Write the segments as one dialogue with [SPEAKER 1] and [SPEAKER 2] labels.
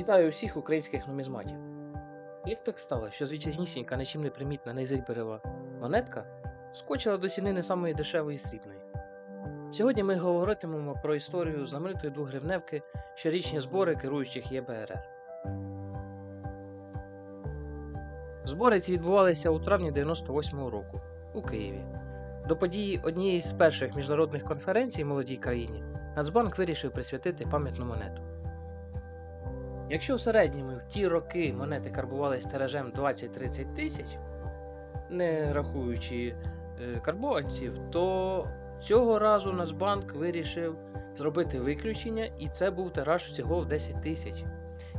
[SPEAKER 1] Вітаю усіх українських нумізматів. Як так стало, що звичайнісінька, нічим не примітна нейзельберева монетка скочила до ціни не самої дешевої срібної? Сьогодні ми говоритимемо про історію знаменитої двогривневки щорічні збори керуючих ЄБРР. Збори ці відбувалися у травні 98-го року у Києві. До події однієї з перших міжнародних конференцій молодій країні Нацбанк вирішив присвятити пам'ятну монету. Якщо в середньому в ті роки монети карбувались тиражем 20-30 тисяч, не рахуючи е, карбованців, то цього разу Нацбанк вирішив зробити виключення, і це був тираж всього в 10 тисяч,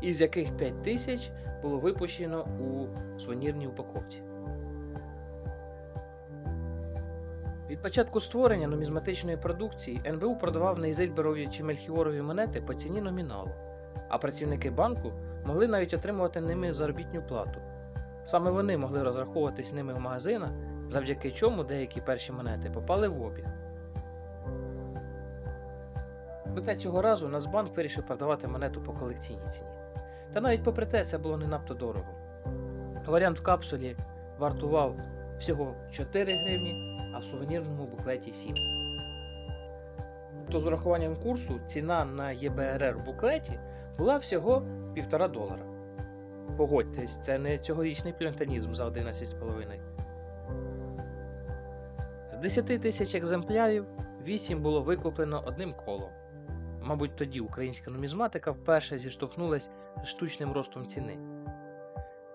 [SPEAKER 1] із яких 5 тисяч було випущено у сувенірній упаковці. Від початку створення нумізматичної продукції НБУ продавав нейзельберові чи мельхіорові монети по ціні номіналу, а працівники банку могли навіть отримувати ними заробітну плату. Саме вони могли розраховуватись ними в магазинах, завдяки чому деякі перші монети попали в обіг. Проте цього разу Нацбанк вирішив продавати монету по колекційній ціні. Та навіть попри те це було не надто дорого. Варіант в капсулі вартував всього 4 гривні, а в сувенірному буклеті 7. То з урахуванням курсу ціна на ЄБРР в буклеті була всього 1,5 долара. Погодьтесь, це не цьогорічний плюнтанізм за 11,5. З 10 тисяч екземплярів 8 було викуплено одним колом. Мабуть, тоді українська нумізматика вперше зіштовхнулась з штучним ростом ціни.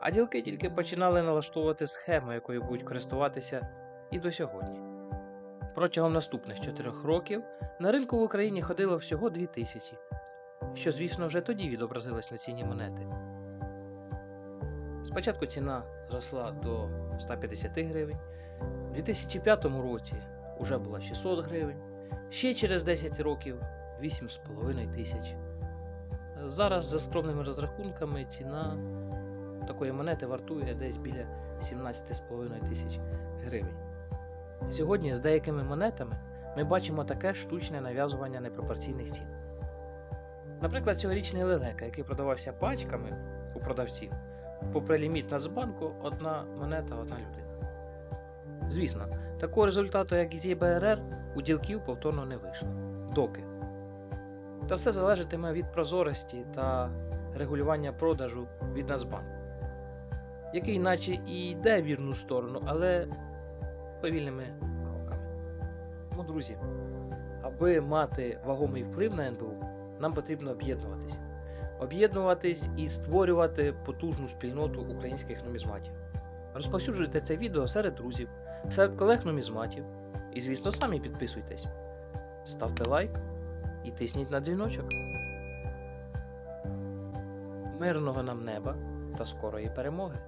[SPEAKER 1] А ділки тільки починали налаштовувати схему, якою будуть користуватися і до сьогодні. Протягом наступних 4 років на ринку в Україні ходило всього 2 тисячі, що, звісно, вже тоді відобразилось на ціні монети. Спочатку ціна зросла до 150 гривень, у 2005 році вже була 600 гривень, ще через 10 років 8,5 тисяч. Зараз, за скромними розрахунками, ціна такої монети вартує десь біля 17,5 тисяч гривень. Сьогодні з деякими монетами ми бачимо таке штучне нав'язування непропорційних цін. Наприклад, цьогорічний лелека, який продавався пачками у продавців, попри ліміт Нацбанку, одна монета, одна людина. Звісно, такого результату, як із ЄБРР, у ділків повторно не вийшло. Доки. Та все залежатиме від прозорості та регулювання продажу від Нацбанку, який наче і йде в вірну сторону, але повільними кроками. Ну, друзі, аби мати вагомий вплив на НБУ, нам потрібно об'єднуватись. Об'єднуватись і створювати потужну спільноту українських нумізматів. Розповсюджуйте це відео серед друзів, серед колег нумізматів. І, звісно, самі підписуйтесь. Ставте лайк і тисніть на дзвіночок. Мирного нам неба та скорої перемоги!